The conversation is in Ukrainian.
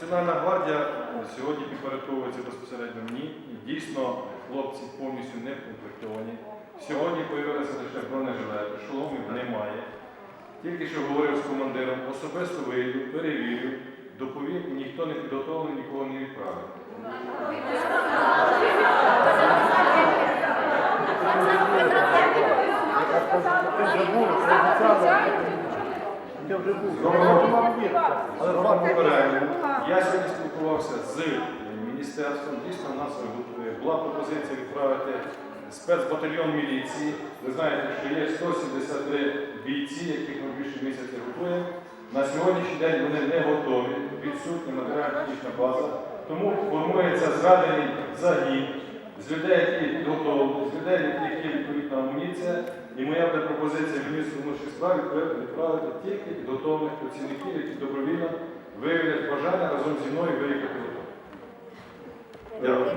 Національна гвардія сьогодні підпорядковується безпосередньо мені. І дійсно хлопці повністю не комплектовані. Сьогодні появилися лише бронежилети, шоломів немає. Тільки що говорив з командиром, особисто вийду, перевірю, доповім, ніхто не підготовлений, нікого не відправив. Я вам попередньо. Я сьогодні спілкувався з міністерством. Дійсно, у нас е, була пропозиція відправити спецбатальйон міліції. Ви знаєте, що є 173 бійці, яких ми більше місяця готуємо. На сьогоднішній день вони не готові, відсутня матеріально-технічна база. Тому формується зведений загін з людей, які підготовлені, з людей, які є відповідна амуніція. І моя пропозиція міністру внутрішніх справ відправити- відправити тільки підготовлених працівників, які добровільно виявлять бажання разом зі мною виїхати. Дякую.